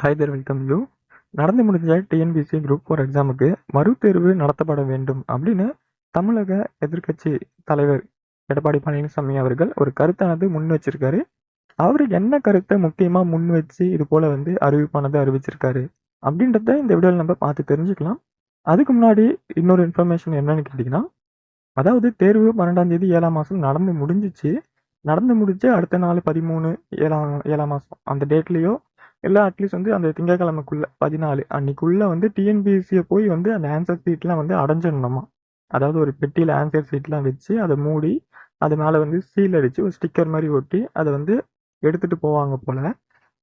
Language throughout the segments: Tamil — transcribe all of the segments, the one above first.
ஹாய் தேர் வெல்கம் யூ நடந்து முடிஞ்ச டிஎன்பிசி குரூப் ஃபோர் எக்ஸாமுக்கு மறுதேர்வு நடத்தப்பட வேண்டும் அப்படின்னு தமிழக எதிர்க்கட்சி தலைவர் எடப்பாடி பழனிசாமி அவர்கள் ஒரு கருத்தானது முன் வச்சிருக்காரு. அவர் என்ன கருத்தை முக்கியமாக முன் வச்சு இது போல வந்து அறிவிப்பானதை அறிவிச்சிருக்காரு அப்படின்றத இந்த வீடியோவில் நம்ம பார்த்து தெரிஞ்சுக்கலாம். அதுக்கு முன்னாடி இன்னொரு இன்ஃபர்மேஷன் என்னன்னு கேட்டிங்கன்னா அதாவது தேர்வு பன்னெண்டாம் தேதி ஏழாம் மாதம் நடந்து முடிஞ்சிச்சு. நடந்து முடிச்சு அடுத்த நாள் பதிமூணு ஏழாம் ஏழாம் மாதம் அந்த டேட்லேயோ எல்லாம் அட்லீஸ்ட் வந்து அந்த திங்கக்கிழமைக்குள்ள பதினாலு அன்னைக்குள்ள வந்து டிஎன்பிஎஸ்சியை போய் வந்து அந்த ஆன்சர் சீட்லாம் வந்து அடைஞ்சிடணுமா? அதாவது ஒரு பெட்டியில் ஆன்சர் சீட்லாம் வச்சு அதை மூடி அது மேலே வந்து சீல் அடித்து ஒரு ஸ்டிக்கர் மாதிரி ஒட்டி அதை வந்து எடுத்துகிட்டு போவாங்க போல்.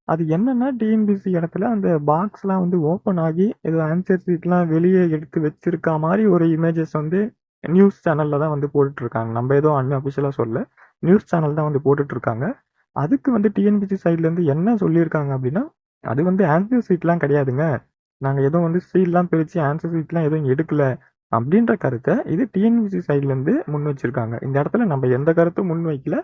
அது என்னென்னா டிஎன்பிசி இடத்துல அந்த பாக்ஸ்லாம் வந்து ஓப்பன் ஆகி ஏதோ ஆன்சர் சீட்லாம் வெளியே எடுத்து வச்சிருக்க மாதிரி ஒரு இமேஜஸ் வந்து நியூஸ் சேனலில் தான் வந்து போட்டுட்ருக்காங்க. நம்ம ஏதோ அன்அஃபிஷியலாக சொல்ல நியூஸ் சேனல் தான் வந்து போட்டுட்ருக்காங்க. அதுக்கு வந்து டிஎன்பிசி சைட்லேருந்து என்ன சொல்லியிருக்காங்க அப்படின்னா அது வந்து ஆன்சர் சீட்லாம் கிடையாதுங்க. நாங்கள் எதுவும் வந்து சீட்லாம் பிரித்து ஆன்சர் சீட்லாம் எதுவும் எடுக்கல. அப்படின்ற கருத்தை இது டிஎன்பிசி சைட்லேருந்து முன் வச்சிருக்காங்க. இந்த இடத்துல நம்ம எந்த கருத்தும் முன் வைக்கல.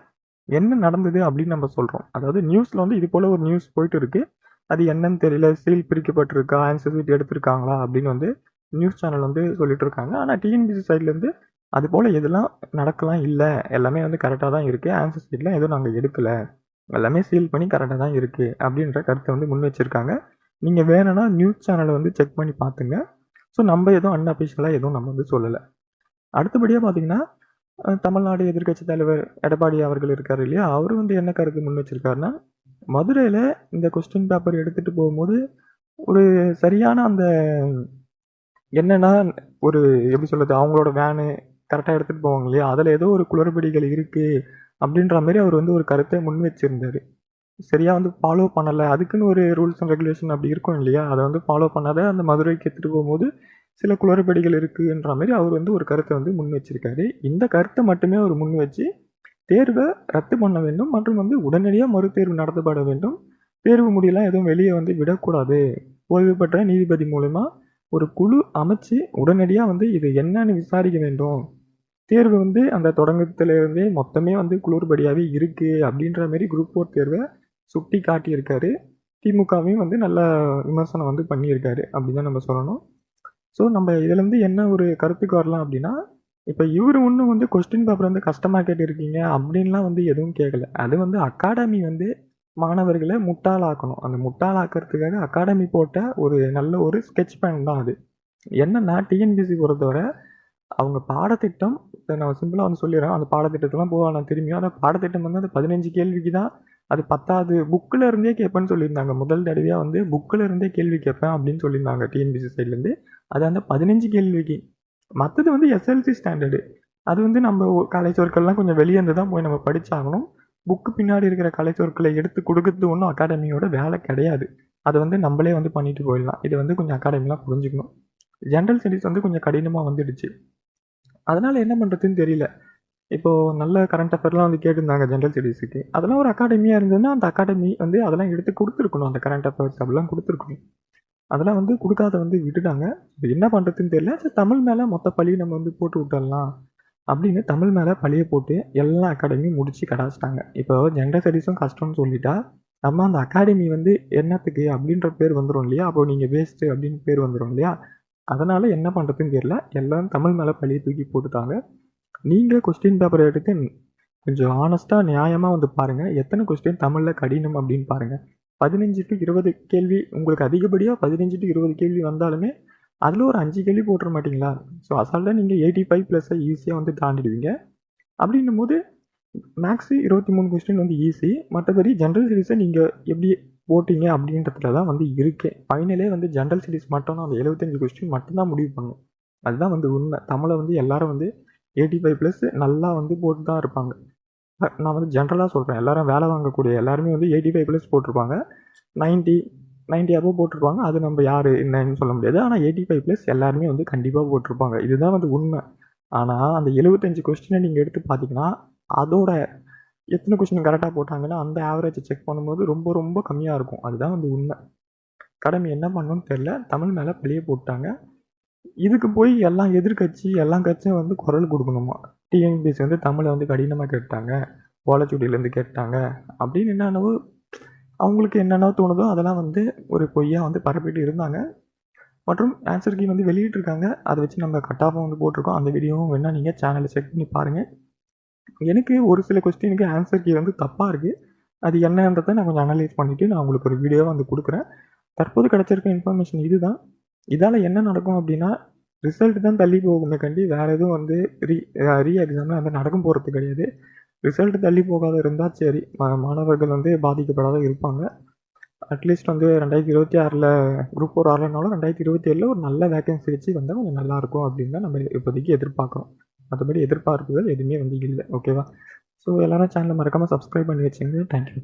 என்ன நடந்தது அப்படின்னு நம்ம சொல்கிறோம் அதாவது நியூஸில் வந்து இது போல் ஒரு நியூஸ் போயிட்டு இருக்கு. அது என்னன்னு தெரியல. சீல் பிரிக்கப்பட்டிருக்கா? ஆன்சர் சீட் எடுத்திருக்காங்களா? அப்படின்னு வந்து நியூஸ் சேனல் வந்து சொல்லிட்டு இருக்காங்க. ஆனால் டிஎன்பிசி சைட்லேருந்து அது போல் எதெல்லாம் நடக்கலாம் இல்லை. எல்லாமே வந்து கரெக்டாக தான் இருக்குது ஆன்சர் சீட்லாம் எதுவும் நாங்கள் எடுக்கலை. எல்லாமே சீல் பண்ணி கரெக்டாக தான் இருக்குது அப்படின்ற கருத்தை வந்து முன் வச்சுருக்காங்க. நீங்கள் வேணும்னா நியூஸ் சேனலை வந்து செக் பண்ணி பார்த்துங்க. ஸோ நம்ம எதுவும் அன்அஃபிஷியலாக எதுவும் நம்ம வந்து சொல்லலை. அடுத்தபடியாக பார்த்தீங்கன்னா தமிழ்நாடு எதிர்க்கட்சி தலைவர் எடப்பாடி அவர்கள் இருக்கார் இல்லையா? அவர் வந்து என்ன கருத்து முன் வச்சிருக்காருன்னா மதுரையில் இந்த கொஸ்டின் பேப்பர் எடுத்துகிட்டு போகும்போது ஒரு சரியான அந்த என்னன்னா ஒரு எப்படி சொல்கிறது அவங்களோட வேனு கரெக்டாக எடுத்துகிட்டு போவாங்க இல்லையா? அதில் ஏதோ ஒரு குளறுபடிகள் இருக்குது அப்படின்ற மாதிரி அவர் வந்து ஒரு கருத்தை முன் வச்சிருந்தாரு சரியாக வந்து ஃபாலோ பண்ணலை. அதுக்குன்னு ஒரு ரூல்ஸ் அண்ட் ரெகுலேஷன் அப்படி இருக்கும் இல்லையா? அதை வந்து ஃபாலோ பண்ணாத அந்த மதுரைக்கு எடுத்துகிட்டு போகும்போது சில குளறுபடிகள் இருக்குன்ற மாதிரி அவர் வந்து ஒரு கருத்தை வந்து முன் வச்சிருக்காரு இந்த கருத்தை மட்டுமே அவர் முன் வச்சு தேர்வை ரத்து பண்ண வேண்டும். மற்றும் வந்து உடனடியாக மறுதேர்வு நடத்தப்பட வேண்டும். தேர்வு முடியெல்லாம் எதுவும் வெளியே வந்து விடக்கூடாது. ஓய்வு பெற்ற நீதிபதி மூலமாக ஒரு குழு அமைச்சு உடனடியாக வந்து இது என்னன்னு விசாரிக்க வேண்டும். தேர்வு வந்து அந்த தொடங்கத்துலேருந்தே மொத்தமே வந்து குளிர்படியாகவே இருக்குது அப்படின்ற மாரி குரூப் ஃபோர் தேர்வை சுட்டி காட்டியிருக்காரு. திமுகவையும் வந்து நல்ல விமர்சனம் வந்து பண்ணியிருக்காரு அப்படி தான் நம்ம சொல்லணும். ஸோ நம்ம இதுலேருந்து என்ன ஒரு கருத்துக்கு வரலாம் அப்படின்னா இப்போ இவர் ஒன்றும் வந்து கொஸ்டின் பேப்பர் வந்து கஷ்டமாக கேட்டிருக்கீங்க அப்படின்லாம் வந்து எதுவும் கேட்கல அது வந்து அகாடமி வந்து மாணவர்களை முட்டாளாக்கணும். அந்த முட்டாளாக்கிறதுக்காக அகாடமி போட்ட ஒரு நல்ல ஒரு ஸ்கெட்ச் பேன் தான் அது. என்னன்னா டிஎன்பிசி பொறுத்தவரை அவங்க பாடத்திட்டம் இப்போ நான் சிம்பிளாக வந்து சொல்லிடுறேன். அந்த பாடத்திட்டத்தெல்லாம் போக நான் திரும்பியும். அந்த பாடத்திட்டம் வந்து அந்த பதினஞ்சு கேள்விக்கு தான் அது பத்தாவது புக்கில் இருந்தே கேட்பேன்னு சொல்லியிருந்தாங்க. முதல் தடவையாக வந்து புக்கில் இருந்தே கேள்வி கேட்பேன் அப்படின்னு சொல்லியிருந்தாங்க டிஎன்பிசி சைட்லேருந்து அது அந்த பதினஞ்சு கேள்விக்கு. மற்றது வந்து எஸ்எல்சி ஸ்டாண்டர்டு அது வந்து நம்ம கலை சொற்கள்லாம் கொஞ்சம் வெளியே இருந்து தான் போய் நம்ம படிச்சாகணும். புக்கு பின்னாடி இருக்கிற கலை சொற்களை எடுத்து கொடுக்கறது ஒன்றும் அகாடமியோட வேலை கிடையாது. அதை வந்து நம்மளே வந்து பண்ணிட்டு போயிடலாம். இது வந்து கொஞ்சம் அகாடமிலாம் புரிஞ்சுக்கணும். ஜென்ரல் ஸ்டடீஸ் வந்து கொஞ்சம் கடினமாக வந்துடுச்சு. அதனால் என்ன பண்ணுறதுன்னு தெரியல. இப்போது நல்ல கரண்ட் அஃபேர்லாம் வந்து கேட்டிருந்தாங்க ஜென்ரல் ஸ்டடீஸுக்கு அதெல்லாம் ஒரு அகாடமியாக இருந்ததுன்னா அந்த அகாடமி வந்து அதெல்லாம் எடுத்து கொடுத்துருக்கணும். அந்த கரண்ட் அஃபேர்ஸ் அப்படிலாம் கொடுத்துருக்கணும். அதெல்லாம் வந்து கொடுக்காத வந்து விட்டுட்டாங்க. இப்போ என்ன பண்ணுறதுன்னு தெரியல. சரி தமிழ் மேலே மொத்த பழியை நம்ம வந்து போட்டு விட்டுடலாம் அப்படின்னு தமிழ் மேலே பழியை போட்டு எல்லா அகாடமியும் முடிச்சு கடாச்சிட்டாங்க. இப்போ ஜென்ரல் ஸ்டடீஸும் கஷ்டம்னு சொல்லிட்டா நம்ம அந்த அகாடமி வந்து என்னத்துக்கு அப்படின்ற பேர் வந்துடும் இல்லையா? அப்போ நீங்கள் வேஸ்ட்டு அப்படின்னு பேர் வந்துடும் இல்லையா? அதனால் என்ன பண்ணுறதுன்னு தெரியல. எல்லாரும் தமிழ் மேலே பழியை தூக்கி போட்டுட்டாங்க. நீங்கள் கொஸ்டின் பேப்பர் எடுத்து கொஞ்சம் ஆனஸ்ட்டாக நியாயமாக வந்து பாருங்கள் எத்தனை கொஸ்டின் தமிழில் கடினம் அப்படின்னு பாருங்கள் பதினஞ்சு டு இருபது கேள்வி உங்களுக்கு அதிகப்படியாக பதினஞ்சு டு இருபது கேள்வி வந்தாலுமே அதில் ஒரு அஞ்சு கேள்வி போட்டுற மாட்டிங்களா? ஸோ அசால்ட்டாக நீங்கள் எயிட்டி ஃபைவ் ப்ளஸ்ஸை ஈஸியாக வந்து தாண்டிடுவீங்க. அப்படின்னும் போது மேக்ஸு இருபத்தி மூணு கொஸ்டின் வந்து ஈஸி மற்றபடி ஜென்ரல் ஸ்டடீஸை நீங்கள் எப்படி போட்டிங்க அப்படின்றதுல தான் வந்து இருக்கே ஃபைனலே வந்து ஜென்ரல் ஸ்டடீஸ் மட்டும் அந்த எழுபத்தஞ்சு கொஸ்டின் மட்டும்தான் முடிவு பண்ணும் அதுதான் வந்து உண்மை. தமிழை வந்து எல்லாரும் வந்து எயிட்டி ஃபைவ் ப்ளஸ் நல்லா வந்து போட்டு தான் இருப்பாங்க நான் வந்து ஜென்ரலாக சொல்கிறேன் எல்லாரும் வேலை வாங்கக்கூடிய எல்லாருமே வந்து எயிட்டி ஃபைவ் ப்ளஸ் போட்டிருப்பாங்க. நைன்ட்டி நைன்ட்டி அபோவ் போட்டிருப்பாங்க. அது நம்ம யார் என்னன்னு சொல்ல முடியாது. ஆனால் எயிட்டி ஃபைவ் ப்ளஸ் எல்லாருமே வந்து கண்டிப்பாக போட்டிருப்பாங்க. இதுதான் வந்து உண்மை. ஆனால் அந்த எழுபத்தஞ்சு கொஸ்டினை நீங்கள் எடுத்து பார்த்தீங்கன்னா அதோட எத்தனை கொஷின் கரெக்டாக போட்டாங்கன்னா அந்த ஆவரேஜை செக் பண்ணும்போது ரொம்ப ரொம்ப கம்மியாக இருக்கும். அதுதான் வந்து உண்மை. கடமை என்ன பண்ணணும்னு தெரில தமிழ் மேலே பழிய போட்டாங்க இதுக்கு போய் எல்லாம் எதிர்க்கட்சி எல்லா கட்சியும் வந்து குரல் கொடுக்கணுமா? டிஎன்பிஎஸ்சி வந்து தமிழை வந்து கடினமாக கேட்டாங்க. ஓலைச்சுவடியிலேருந்து கேட்டாங்க. அப்படின்னு என்னென்னவோ அவங்களுக்கு என்னென்ன தோணுதோ அதெல்லாம் வந்து ஒரு பொய்யாக வந்து பரப்பிட்டு இருந்தாங்க. மற்றும் ஆன்சர் கீ வந்து வெளியிட்டிருக்காங்க. அதை வச்சு நம்ம கட்டாகவும் வந்து போட்டிருக்கோம். அந்த வீடியோவும் வேணால் நீங்கள் சேனலை செக் பண்ணி பாருங்கள் எனக்கு ஒரு சில கொஸ்டினுக்கு ஆன்சர் கீ வந்து தப்பாக இருக்குது அது என்னன்றதை நான் கொஞ்சம் அனலைஸ் பண்ணிவிட்டு நான் உங்களுக்கு ஒரு வீடியோவை வந்து கொடுக்குறேன். தற்போது கிடச்சிருக்க இன்ஃபர்மேஷன் இதுதான். இதால் என்ன நடக்கும் அப்படின்னா ரிசல்ட் தான் தள்ளி போகுமே கண்டி வேறு எதுவும் வந்து ரீ ரீ எக்ஸாமில் வந்து நடக்கும் போகிறது கிடையாது. ரிசல்ட் தள்ளி போகாத இருந்தால் சரி மாணவர்கள் வந்து பாதிக்கப்படாத இருப்பாங்க. அட்லீஸ்ட் வந்து ரெண்டாயிரத்தி இருபத்தி ஆறில் குரூப் ஃபோர் ஆறுலனாலும் ரெண்டாயிரத்தி இருபத்தி ஏழில் ஒரு நல்ல வேக்கன்சி வச்சு வந்தால் கொஞ்சம் நல்லாயிருக்கும் அப்படின்னு தான் நம்ம இப்போதைக்கு எதிர்பார்க்குறோம். மற்றபடி எதிர்பார்ப்புகள் எதுவுமே வந்து இல்லை ஓகேவா ஸோ எல்லாரும் சேனலை மறக்காமல் சப்ஸ்கிரைப் பண்ணி வச்சுங்க தேங்க்யூ